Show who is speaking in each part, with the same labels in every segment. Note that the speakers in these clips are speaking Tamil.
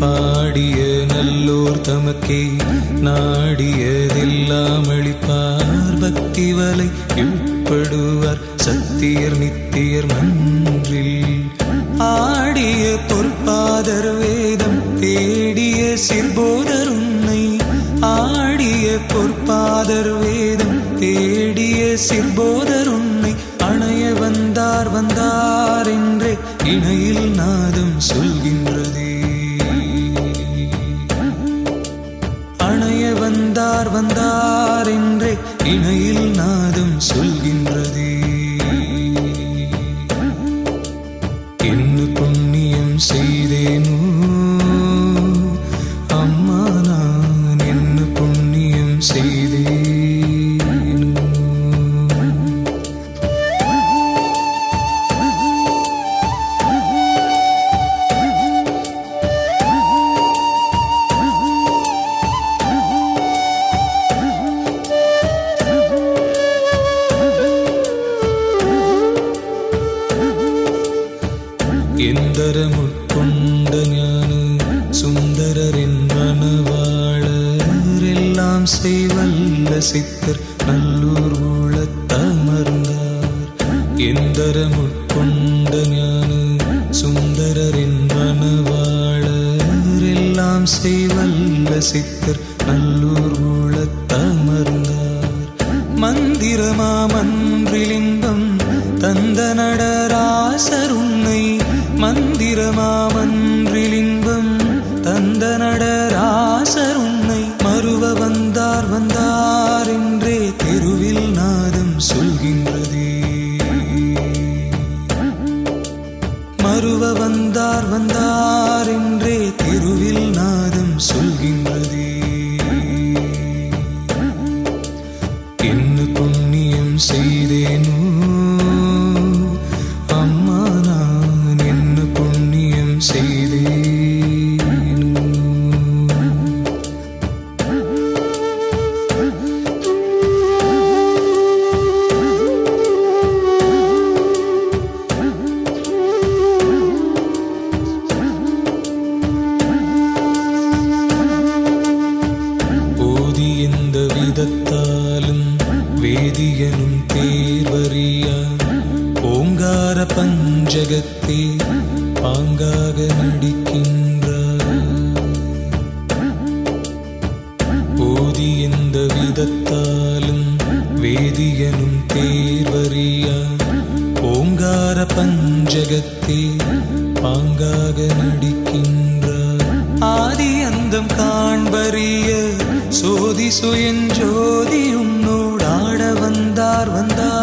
Speaker 1: பாடிய நல்லோர் தமக்கே நாடியதெல்லாம் அளிப்பார் பக்தி வலை உட்படுவார் சத்தியர் நித்தியர் மன்றில். ஆடிய பொற்பாதர் வேதம் தேடிய சிற்போதர் உன்னை. ஆடிய பொற்பாதர் வேதம் தேடிய சிற்போதர் உன்னை. அணைய வந்தார் வந்தார் என்றே இணையில் நாதம் சொல்கின்றது. வந்தார் வந்தார் என்றே இணையில் நாதம் சொல்கின்றதே. ஊழத்தமர்ந்தார் எந்தரமுட்கொண்ட ஞான சுந்தரரின் மனவாளர். எல்லாம் செய்வல்ல புண்ணியம் அமிர்தத்தாலும் வேதியனும் தேர்வறியா? ஓங்கார பஞ்சகத்தே பாங்காக நடிக்கின்றார். ஆதி அந்தம் காண்பறிய சோதி சுயஞ்சோதி உன்னோடாட வந்தார் வந்தார்.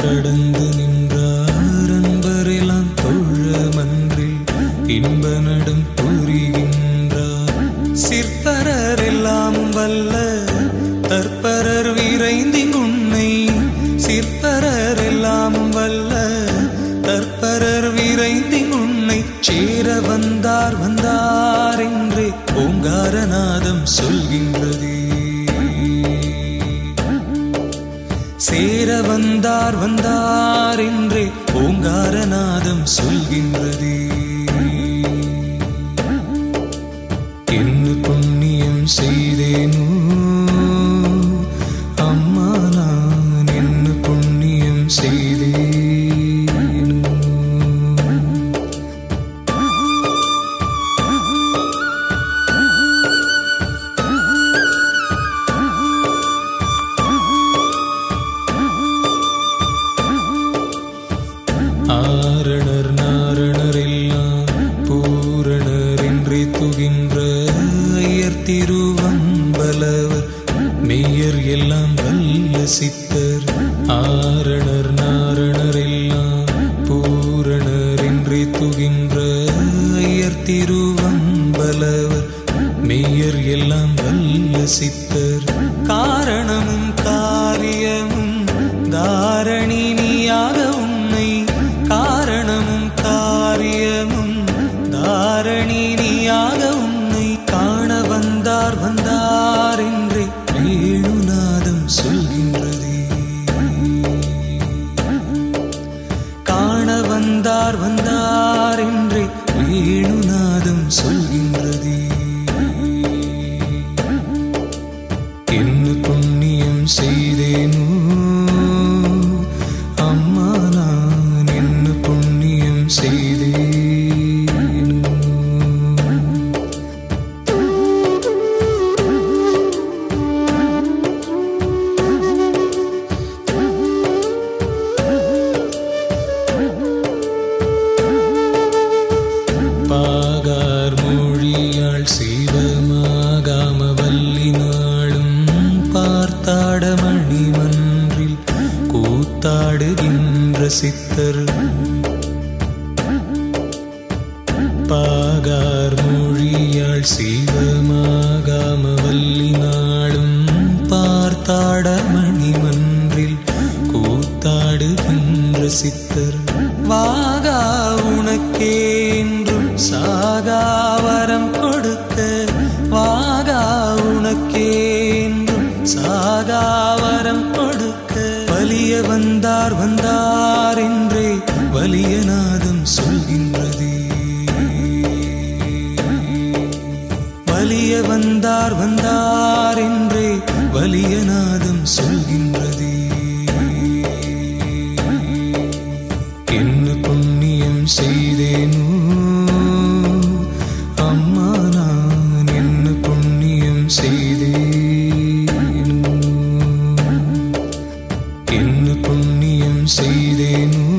Speaker 1: கடந்து நின்றார் அன்பரெல்லாம் தொழ மன்றில் இன்ப நடம் புரிகின்றார் சிற்பரர் எல்லாம் வல்ல தற்பரர் விரைந்திங்குன்னை சிற்பரர் எல்லாம் வல்ல தற்பரர் விரைந்திங்குன்னை சேர வந்தார் வந்தார் என்று ஓங்காரநாதம் சொல்கின்றது. சேர வந்தார் வந்தார் என்றே ஓங்காரநாதம் சொல்கின்ற சித்தர் ஆரணர் நாரணர் எல்லாம் பூரணர் என்றே துகின்ற ஐயர் திருவம்பலவர். மெய்யர் எல்லாம் வல்ல சித்தர் காரணமும் காரியமும் தாரண கூத்தாட மணிமன்றில் கூத்தாடுகின்ற சித்தர். பாகார் மொழியாள் சிவமாகாம வல்லினாளும் பார்த்தாட மணிமன்றில் கூத்தாடுகின்ற சித்தர். வாகா உனக்கே என்றும் சாகாவரம் கொடுக்க வாகா உனக்கே சாகாவரம் கொடுக்க வலிய வந்தார் வந்தார் என்றே வலியநாதம் சொல்கின்றதே. வலிய வந்தார் வந்தார் என்றே வலியநாதம் சொல்கின்றதே. என்ன புண்ணியம் செய்தேனோ புண்ணியம் செய்தேனோ?